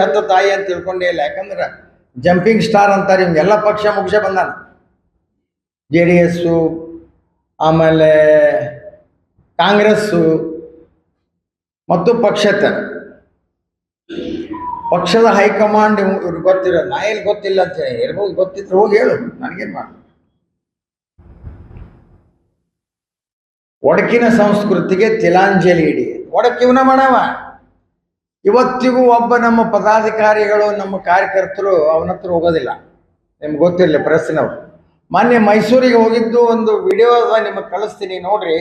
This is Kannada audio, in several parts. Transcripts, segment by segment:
ಹತ್ತು ತಾಯಿ ಅಂತ ತಿಳ್ಕೊಂಡೇ ಇಲ್ಲ. ಯಾಕಂದ್ರೆ ಜಂಪಿಂಗ್ ಸ್ಟಾರ್ ಅಂತಾರೆ ಇವ್ಗೆಲ್ಲ ಪಕ್ಷ ಮುಗಿಸೇ ಬಂದಾನ. ಜೆ ಡಿ ಎಸ್ಸು, ಆಮೇಲೆ ಕಾಂಗ್ರೆಸ್ಸು, ಮತ್ತು ಪಕ್ಷೇತರ. ಪಕ್ಷದ ಹೈಕಮಾಂಡ್ ಇವ್- ಇವ್ರಿಗೆ ಗೊತ್ತಿರೋ ನಾ ಎಲ್ಲಿ ಗೊತ್ತಿಲ್ಲ ಅಂತ ಹೇಳಿ. ಇರ್ಬೋದು ಗೊತ್ತಿದ್ರೆ ಹೋಗಿ ಹೇಳು. ನನಗೇನು ಮಾಡ. ಒಡಕಿನ ಸಂಸ್ಕೃತಿಗೆ ತಿಲಾಂಜಲಿ ಇಡಿ ಒಡಕಿವನ ಮಾಡವ ಇವತ್ತಿಗೂ ಒಬ್ಬ ನಮ್ಮ ಪದಾಧಿಕಾರಿಗಳು, ನಮ್ಮ ಕಾರ್ಯಕರ್ತರು ಅವನ ಹತ್ರ ಹೋಗೋದಿಲ್ಲ. ನಿಮ್ಗೆ ಗೊತ್ತಿರಲಿ ಪ್ರೆಸ್ನವ್ರು ಮೊನ್ನೆ ಮೈಸೂರಿಗೆ ಹೋಗಿದ್ದು ಒಂದು ವಿಡಿಯೋ ನಿಮಗೆ ಕಳಿಸ್ತೀನಿ, ನೋಡ್ರಿ.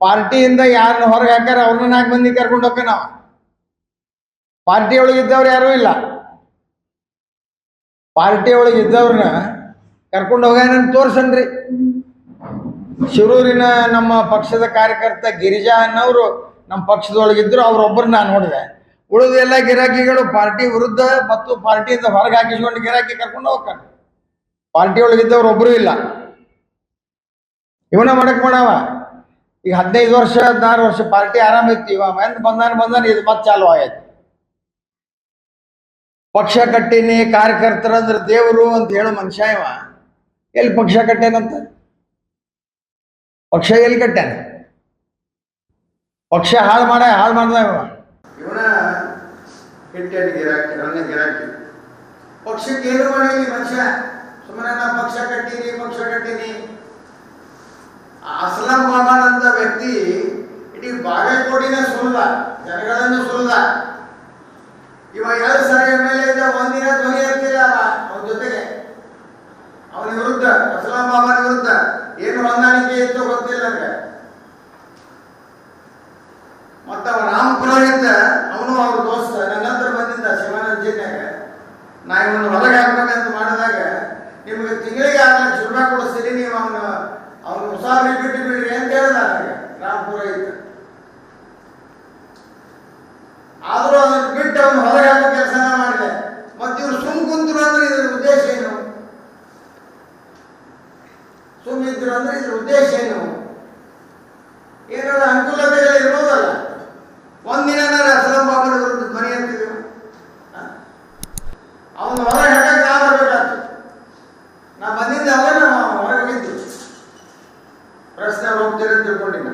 ಪಾರ್ಟಿಯಿಂದ ಯಾರನ್ನ ಹೊರಗೆ ಹಾಕಾರ ಅವ್ರನ್ನ ನಾಲ್ಕು ಮಂದಿ ಕರ್ಕೊಂಡು ಹೋಗ ನಾವು ಪಾರ್ಟಿ ಒಳಗಿದ್ದವ್ರು ಯಾರೂ ಇಲ್ಲ. ಪಾರ್ಟಿ ಒಳಗಿದ್ದವ್ರನ್ನ ಕರ್ಕೊಂಡು ಹೋಗ ನಾನು ತೋರ್ಸನ್ರಿ. ಶಿರೂರಿನ ನಮ್ಮ ಪಕ್ಷದ ಕಾರ್ಯಕರ್ತ ಗಿರಿಜಾ ಅನ್ನೋರು ನಮ್ಮ ಪಕ್ಷದೊಳಗಿದ್ರು ಅವ್ರೊಬ್ಬರನ್ನ ನಾನು ನೋಡಿದೆ. ಉಳಿದ ಎಲ್ಲ ಗಿರಾಕಿಗಳು ಪಾರ್ಟಿ ವಿರುದ್ಧ ಮತ್ತು ಪಾರ್ಟಿಯಿಂದ ಹೊರಗೆ ಹಾಕಿಸ್ಕೊಂಡು ಗಿರಾಕಿ ಕರ್ಕೊಂಡು ಹೋಗ್ತಾರೆ. ಪಾರ್ಟಿ ಒಳಗಿದ್ದವ್ರು ಒಬ್ಬರು ಇಲ್ಲ. ಇವನ ಮಾಡಕ್ ಮಾಡವ? ಈಗ ಹದಿನೈದು ವರ್ಷ, ಹದಿನಾರು ವರ್ಷ ಪಾರ್ಟಿ ಆರಾಮ ಇತ್ತು. ಇವ ಎಂತ ಬಂದಾನ ಬಂದಾನ ಇದು ಮತ್ತೆ ಚಾಲು ಆಯ್ತು. ಪಕ್ಷ ಕಟ್ಟಿನಿ, ಕಾರ್ಯಕರ್ತರ ಅಂದ್ರೆ ದೇವರು ಅಂತ ಹೇಳೋ ಮನುಷ್ಯ ಇವ. ಎಲ್ಲಿ ಪಕ್ಷ ಕಟ್ಟೇನಂತ ಪಕ್ಷ ಎಲ್ಲಿ ಕಟ್ಟ್ಯಾನ? ಪಕ್ಷ ಹಾಳು ಮಾಡ, ಹಾಳು ಮಾಡ್ದ ಇವ. ಇವನ ಹಿಟ್ಟೆಡ್ ಗಿರಾಕಿ, ನನ್ನ ಗಿರಾಕಿ. ಪಕ್ಷಕ್ಕೆ ಏನು ಮಾಡಿಲ್ಲ ಮನುಷ್ಯ? ಸುಮ್ಮನೆ ನಾ ಪಕ್ಷ ಕಟ್ಟೀನಿ ಪಕ್ಷ ಕಟ್ಟೀನಿ. ಅಸ್ಲಂ ಮಾಮಾನ್ ಅಂತ ವ್ಯಕ್ತಿ ಇಡೀ ಬಾಗಲಕೋಟಿನ ಸುಲ್ದ ಜನಗಳನ್ನು ಸುಲ್ದ ಇವ ಎರಡು ಸಾರಿ ಎಲ್ ಎ ಒಂದಿನ ಧ್ವನಿ ಎತ್ತಿಲ್ಲ ಅವ ಅವನ ಜೊತೆಗೆ. ಅವನ ವಿರುದ್ಧ, ಅಸ್ಲಾಂ ಮಾಮಾನ ವಿರುದ್ಧ. ಏನು ಹೊಂದಾಣಿಕೆ ಇತ್ತು ಗೊತ್ತಿಲ್ಲ ನನಗೆ ಮತ್ತ ಅವ ರಾಮ್ ಪುರೋಹಿತ ಅವನು ಅವ್ರ ದೋಸ್ತ ನನ್ನ ಹತ್ರ ಬಂದಿದ್ದ ಜಿಲ್ಲೆಗ ನಾ ಇವನು ಹೊರಗೆ ಹಾಕ್ಬೇಕಂತ ಮಾಡಿದಾಗ ನಿಮಗೆ ತಿಂಗಳಿಗೆ ಆರು ಲಕ್ಷ ರೂಪಾಯಿ ಕೊಡಿಸ್ತೀನಿ, ನೀವು ಅವನ ಅವನು ಉಸಾರಿ ಬಿಟ್ಟು ಬಿಡ್ರಿ ಅಂತ ಹೇಳ್ದ ನನಗೆ. ರಾಮ್ ಪುರೋಹಿತ ಆದ್ರೂ ಅದನ್ನ ಬಿಟ್ಟು ಅವನು ಹೊರಗೆ ಹಾಕೋ ಕೆಲಸನ ಮಾಡಿದೆ. ಮತ್ತೆ ಇವ್ರು ಸುಮ್ ಕುಂತರು ಅಂದ್ರೆ ಇದ್ರ ಉದ್ದೇಶ ಏನು? ಸುಮ್ ಇದ್ರು ಅಂದ್ರೆ ಇದ್ರ ಉದ್ದೇಶ ಏನು? ప్రశ్న రూపు చెప్పండి